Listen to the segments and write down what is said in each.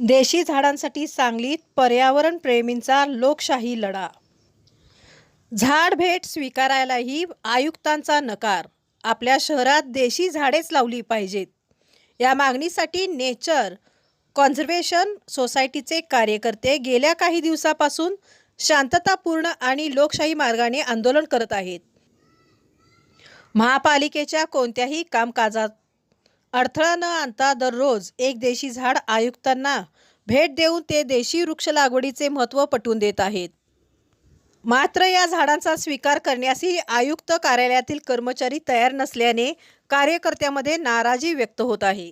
देशी झाडांसाठी सांगलीत पर्यावरण प्रेमींचा लोकशाही लढा. झाड भेट स्वीकारायलाही आयुक्तांचा नकार. आपल्या शहरात देशी झाडेच लावली पाहिजेत. या मागणीसाठी नेचर कॉन्झर्वेशन सोसायटीचे कार्यकर्ते गेल्या काही दिवसापासून शांततापूर्ण आणि लोकशाही मार्गाने आंदोलन करत आहेत. महापालिकेच्या कोणत्याही कामकाजात अडथळा न आणता दररोज एक देशी झाड आयुक्तांना भेट देऊन ते देशी वृक्ष लागवडीचे महत्त्व पटवून देत आहेत. मात्र या झाडांचा स्वीकार करण्यासही आयुक्त कार्यालयातील कर्मचारी तयार नसल्याने कार्यकर्त्यामध्ये नाराजी व्यक्त होत आहे.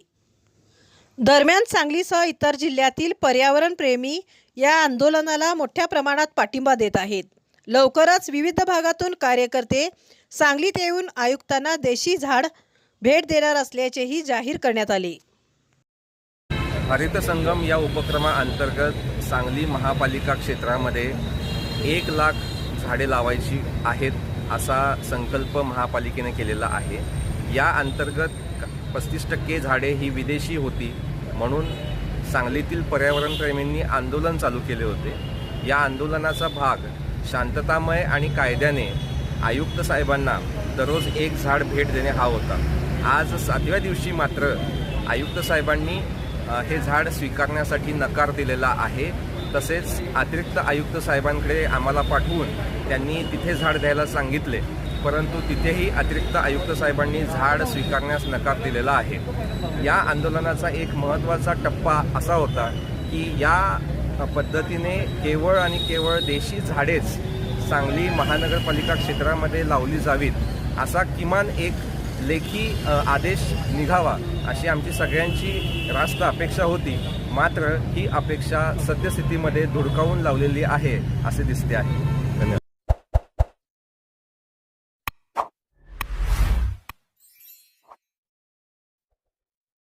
दरम्यान सांगलीसह इतर जिल्ह्यातील पर्यावरणप्रेमी या आंदोलनाला मोठ्या प्रमाणात पाठिंबा देत आहेत. लवकरच विविध भागातून कार्यकर्ते सांगलीत येऊन आयुक्तांना देशी झाड भेट देणार असल्याचेही जाहीर करण्यात आले. हरित संगम या उपक्रमाअंतर्गत सांगली महापालिका क्षेत्रामध्ये एक लाख झाडे लावायची आहेत असा संकल्प महापालिकेने केलेला आहे. या अंतर्गत पस्तीस टक्के झाडे ही विदेशी होती म्हणून सांगलीतील पर्यावरणप्रेमींनी आंदोलन चालू केले होते. या आंदोलनाचा भाग शांततामय आणि कायद्याने आयुक्त साहेबांना दररोज एक झाड भेट देणे हा होता. आज सातव्या दिवशी मात्र आयुक्त साहेबांनी हे झाड स्वीकारण्यासाठी नकार दिलेला आहे. तसेच अतिरिक्त आयुक्त साहेबांकडे आम्हाला पाठवून त्यांनी तिथे झाड द्यायला सांगितले. परंतु तिथेही अतिरिक्त आयुक्त साहेबांनी झाड स्वीकारण्यास नकार दिलेला आहे. या आंदोलनाचा एक महत्त्वाचा टप्पा असा होता की या पद्धतीने केवळ आणि केवळ देशी झाडेच सांगली महानगरपालिका क्षेत्रामध्ये लावली जावीत. असा किमान एक लेखी आदेश निघावा अशी आमची सगळ्यांची रास्त अपेक्षा होती. मात्र ही अपेक्षा सद्यस्थितीमध्ये धुडकावून लावलेली आहे असे दिसते आहे.